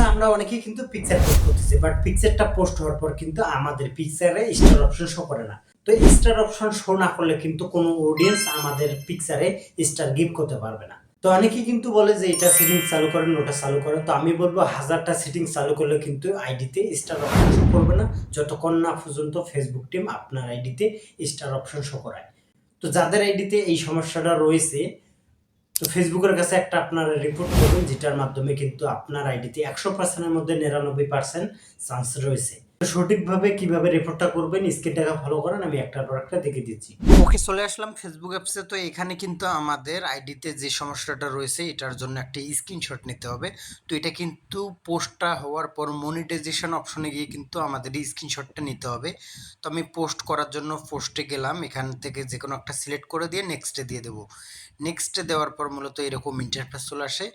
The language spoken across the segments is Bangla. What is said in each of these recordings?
বর্তমানে আমরা অনেকেই কিন্তু পিকচার পোস্ট করতেছি বাট পিকচারটা পোস্ট হওয়ার পর কিন্তু আমাদের পিকচারে স্টার অপশন শো করে না। তো স্টার অপশন শো না করলে কিন্তু কোনো অডিয়েন্স আমাদের পিকচারে স্টার গিফট করতে পারবে না। তো অনেকেই কিন্তু বলে যে, এটা সেটিং চালু করেন, ওটা চালু করেন। তো আমি বলব, হাজারটা সেটিং চালু করলে কিন্তু আইডিতে স্টার অপশন শো করবে না। যতক্ষণ না পর্যন্ত ফেসবুক টিম আপনার আইডিতে স্টার অপশন শো করায়। তো যাদের আইডিতে এই সমস্যাটা রয়েছে তো ফেসবুকের কাছে একটা আপনার রিপোর্ট করুন, যেটার মাধ্যমে কিন্তু আপনার আইডিতে একশো পার্সেন্টের মধ্যে নিরানব্বই পার্সেন্ট চান্স রয়েছে। সঠিকভাবে কীভাবে রিপোর্টটা করবেন স্ক্রিনটাকে ফলো করেন, আমি একটা পর দেখে দিচ্ছি। ওকে, চলে আসলাম ফেসবুক অ্যাপসে তো এখানে কিন্তু আমাদের আইডিতে যে সমস্যাটা রয়েছে, এটার জন্য একটা স্ক্রিনশট নিতে হবে। তো এটা কিন্তু পোস্টটা হওয়ার পর মনিটাইজেশন অপশনে গিয়ে কিন্তু আমাদের স্ক্রিনশটটা নিতে হবে। তো আমি পোস্ট করার জন্য পোস্টে গেলাম। এখান থেকে যে কোনো একটা সিলেক্ট করে দিয়ে নেক্সটে দিয়ে দেবো। নেক্সটে দেওয়ার পর মূলত এরকম ইন্টারফেস চলে আসে।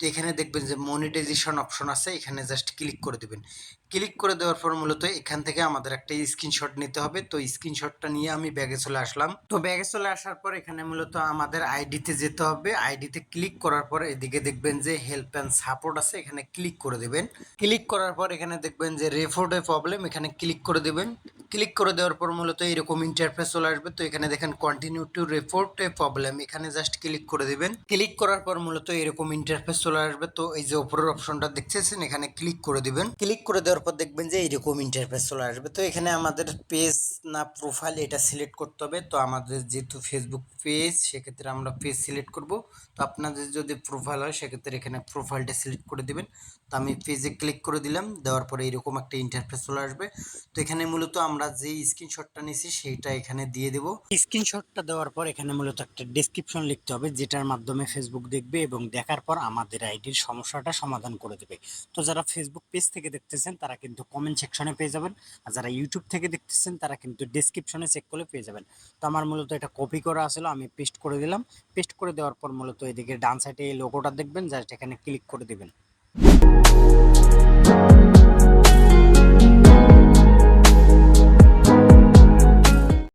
তো এখানে দেখবেন যে মনিটাইজেশন অপশন আছে, এখানে জাস্ট ক্লিক করে দেবেন। ক্লিক করে দেওয়ার পর মূলত এখান থেকে আমাদের একটা স্ক্রিনশট নিতে হবে। তো স্ক্রিনশটটা নিয়ে আমি ব্যাগে চলে আসলাম। তো ব্যাগে চলে আসার পর এখানে মূলত আমাদের আইডিতে যেতে হবে। আইডিতে ক্লিক করার পর এদিকে দেখবেন যে হেল্প অ্যান্ড সাপোর্ট আছে, এখানে ক্লিক করে দেবেন। ক্লিক করার পর এখানে দেখবেন যে রেফোর্ডে প্রবলেম এখানে ক্লিক করে দেবেন। ক্লিক করে দেওয়ার পর মূলত এরকম ইন্টারফেস চলে আসবে। তো এখানে দেখেন continue to report a problem এখানে জাস্ট ক্লিক করে দেবেন। ক্লিক করার পর মূলত এরকম ইন্টারফেস চলে আসবে। তো এই যে উপরের অপশনটা দেখতেছেন, এখানে ক্লিক করে দিবেন। ক্লিক করে দেওয়ার পর দেখবেন যে এইরকম ইন্টারফেস চলে আসবে। তো এখানে আমাদের পেজ না প্রোফাইল এটা সিলেক্ট করতে হবে, তো আমাদের যেহেতু ফেসবুক পেজ সেক্ষেত্রে আমরা পেজ সিলেক্ট করব। তো আপনাদের যদি প্রোফাইল হয়, সেক্ষেত্রে এখানে প্রোফাইলটা সিলেক্ট করে দিবেন। তো আমি পেজে ক্লিক করে দিলাম, দেওয়ার পরে এরকম একটা ইন্টারফেস চলে আসবে। তো এখানে মূলত আমরা যে স্ক্রিনশটটা নিয়েছি, সেইটা এখানে দিয়ে দেব। স্ক্রিনশটটা দেওয়ার পর এখানে মূলত একটা ডেসক্রিপশন লিখতে হবে, যেটার মাধ্যমে ফেসবুক দেখবে এবং দেখার পর আমাদের আইডির সমস্যাটা সমাধান করে দেবে। তো যারা ফেসবুক পেজ থেকে দেখতেছেন, তারা কিন্তু কমেন্ট সেকশনে পেয়ে যাবেন। আর যারা ইউটিউব থেকে দেখতেছেন, তারা কিন্তু ডিসক্রিপশনে চেক করলে পেয়ে যাবেন। তো আমার মূলত এটা কপি করা আসলে আমি পেস্ট করে দিলাম। পেস্ট করে দেওয়ার পর মূলত এদিকে ডান সাইডে এই লোগোটা দেখবেন জাস্ট এখানে ক্লিক করে দেবেন।